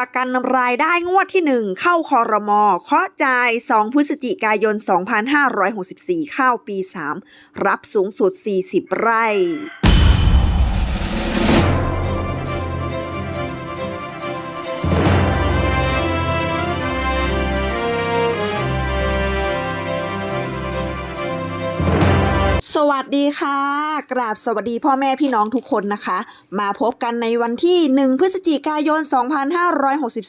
ประกันรายได้งวดที่ 1 เข้าคอรมอเคาะจ่าย 2 พฤศจิกายน 2564 เข้าปี 3 รับสูงสุด 40 ไร่ วัสดีค่ะ กราบสวัสดีพ่อแม่พี่น้องทุกคนนะคะ มาพบกันในวันที่ 1 พฤศจิกายน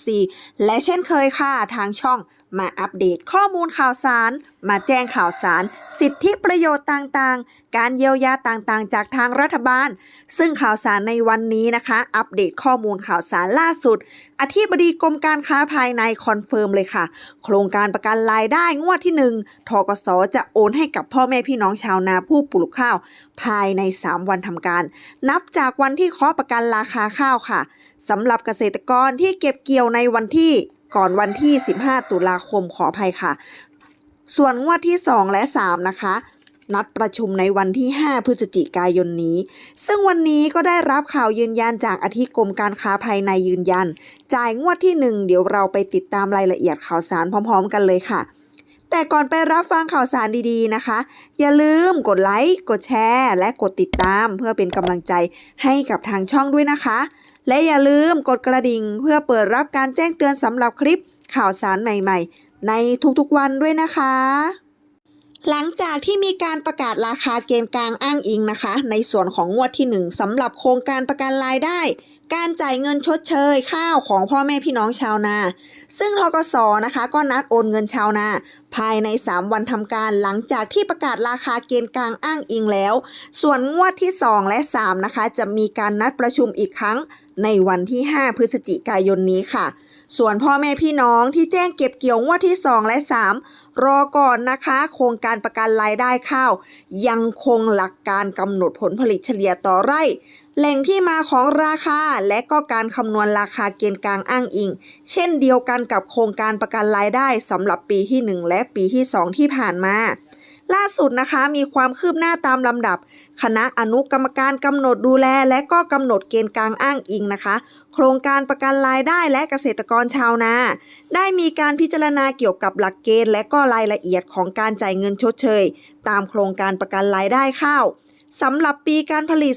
2564 และเช่นเคยค่ะทางช่องมาอัปเดตข้อมูลข่าวสาร มาแจ้งข่าวสาร สิทธิประโยชน์ต่างๆ การเยียวยาต่างๆ จากทางรัฐบาล ซึ่งข่าวสารในวันนี้นะคะ อัปเดตข้อมูลข่าวสารล่าสุด อธิบดีกรมการค้าภายในคอนเฟิร์มเลยค่ะ โครงการประกันรายได้งวดที่ 1ทกสจะโอนให้กับพ่อแม่พี่น้องชาวนาผู้ปลูกข้าว ภายใน 3 วันทำการ นับจากวันที่เคาะประกันราคาข้าวค่ะสำหรับเกษตรกรที่เก็บเกี่ยวในวันที่ก่อนวันที่ 15 ตุลาคมขออภัยค่ะ ส่วนงวดที่ 2 และ 3 นะคะ นัดประชุมในวันที่ 5 พฤศจิกายนนี้ ซึ่งวันนี้ก็ได้รับข่าวยืนยันจากอธิกรมการค้าภายในยืนยัน จ่ายงวดที่ 1 เดี๋ยวเราไปติดตามรายละเอียดข่าวสารพร้อม ๆ กันเลยค่ะ แต่ก่อนไปรับฟังข่าวสารดีๆนะคะ อย่าลืมกดไลค์กดแชร์ และกดติดตามเพื่อเป็นกำลังใจให้กับทางช่องด้วยนะคะ และอย่าลืมกดกระดิ่ง เพื่อเปิดรับการแจ้งเตือนสำหรับคลิปข่าวสารใหม่ ๆ ในทุกๆวันด้วยนะคะ หลังจากที่มีการประกาศราคาเกณฑ์กลางอ้างอิงนะคะ ในส่วนของงวดที่ 1สำหรับโครงการประกันรายได้ การจ่ายเงินชดเชยข้าวของพ่อแม่พี่น้องชาวนา ซึ่งทกสนะคะ ก็นัดโอนเงินชาวนา ภายใน 3 วันทำการหลังจากที่ประกาศราคาเกณฑ์กลางอ้างอิงแล้ว ส่วนงวดที่ 2 และ 3 นะคะ จะมีการนัดประชุมอีกครั้งในวันที่ 5 พฤศจิกายนนี้ค่ะ ส่วนพ่อแม่พี่น้องที่แจ้งเก็บเกี่ยวงวดที่ 2 และ 3 รอก่อนนะคะ โครงการประกันรายได้ข้าว ยังคงหลักการกำหนดผลผลิตเฉลี่ยต่อไร่แหล่งที่มาของราคาและก็การคำนวณราคาเกณฑ์กลางอ้างอิง เช่นเดียวกันกับโครงการประกันรายได้สำหรับปีที่ 1 และปีที่ 2 ที่ผ่านมา ล่าสุดนะคะมีความคืบหน้าตามลำดับ คณะอนุกรรมการกำหนดดูแล และก็กำหนดเกณฑ์กลางอ้างอิงนะคะ โครงการประกันรายได้และเกษตรกรชาวนา ได้มีการพิจารณาเกี่ยวกับหลักเกณฑ์ และก็รายละเอียดของการจ่ายเงินชดเชย ตามโครงการประกันรายได้ข้าวสำหรับปีการผลิต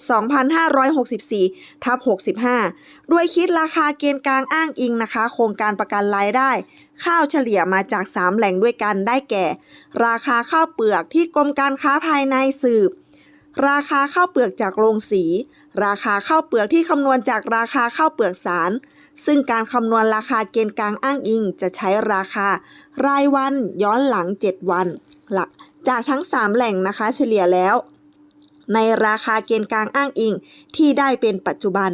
2564 ทับ 65 ด้วยคิดราคาเกณฑ์กลางอ้างอิงนะคะ โครงการประกันรายได้ ข้าวเฉลี่ยมาจาก 3 แหล่งด้วยกันได้แก่ ราคาข้าวเปลือกที่กรมการค้าภายในสืบ ราคาข้าวเปลือกจากโรงสี ราคาข้าวเปลือกที่คำนวณจากราคาข้าวเปลือกสาร ซึ่งการคำนวณราคาเกณฑ์กลางอ้างอิง จะใช้ราคารายวันย้อนหลัง 7 วัน หลักจากทั้ง 3 แหล่งนะคะ เฉลี่ยแล้ว ในราคาเกณฑ์กลางอ้างอิงที่ได้เป็นปัจจุบัน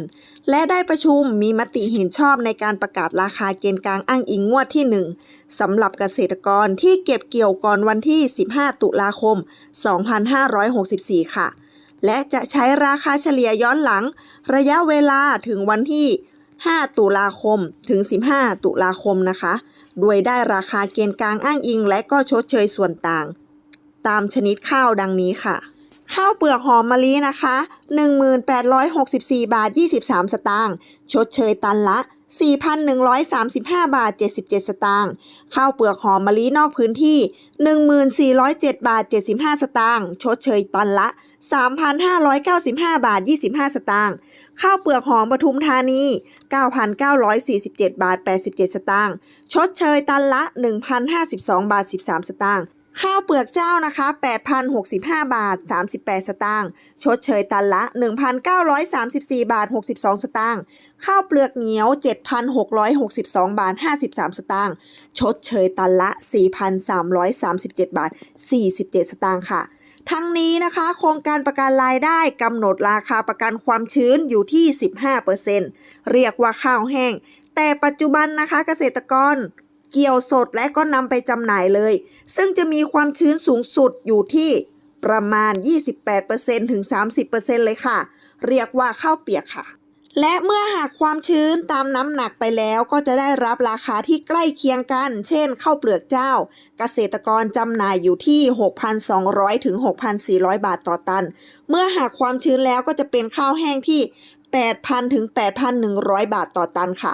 และได้ประชุมมีมติเห็นชอบในการประกาศราคาเกณฑ์กลางอ้างอิงงวดที่ 1สำหรับเกษตรกรที่เก็บเกี่ยวก่อนวันที่ 15 ตุลาคม 2564 ค่ะ และจะใช้ราคาเฉลี่ยย้อนหลัง ระยะเวลาถึงวันที่ 5 ตุลาคมถึง 15 ตุลาคมนะคะโดยได้ราคาเกณฑ์กลางอ้างอิง และก็ชดเชยส่วนต่าง ตามชนิดข้าวดังนี้ค่ะ ข้าวเปลือกหอมมะลินะคะ 1864 บาท 23 สตางค์ ชดเชยตันละ 4,135 บาท 77 สตางค์ ข้าวเปลือกหอมมะลินอกพื้นที่ 1407 บาท 75 สตางค์ ชดเชยตันละ 3,595 บาท 25 สตางค์ ข้าวเปลือกหอมปทุมธานี 9,947 บาท 87 สตางค์ ชดเชยตันละ 1,052 บาท 13 สตางค์ ข้าวเปลือกเจ้านะคะ 8,065 บาท 38 สตางค์ ชดเชยตันละ 1,934 บาท 62 สตางค์ ข้าวเปลือกเหนียว 7,662 บาท 53 สตางค์ ชดเชยตันละ 4,337 บาท 47 สตางค์ค่ะ ทั้งนี้นะคะ โครงการประกันรายได้กำหนดราคาประกันความชื้นอยู่ที่ 15%เรียกว่าข้าวแห้ง แต่ปัจจุบันนะคะเกษตรกร เกี่ยวสดและก็นำไปจำหน่ายเลย ซึ่งจะมีความชื้นสูงสุดอยู่ที่ประมาณ 28%ถึง 30%เลยค่ะ เรียกว่าข้าวเปียกค่ะ และเมื่อหากความชื้นตามน้ำหนักไปแล้วก็จะได้รับราคาที่ใกล้เคียงกัน เช่นข้าวเปลือกเจ้า เกษตรกรจำหน่ายอยู่ที่ 6,200 ถึง 6,400 บาทต่อตัน เมื่อหากความชื้นแล้วก็จะเป็นข้าวแห้งที่ 8,000 ถึง 8,100 บาทต่อตันค่ะ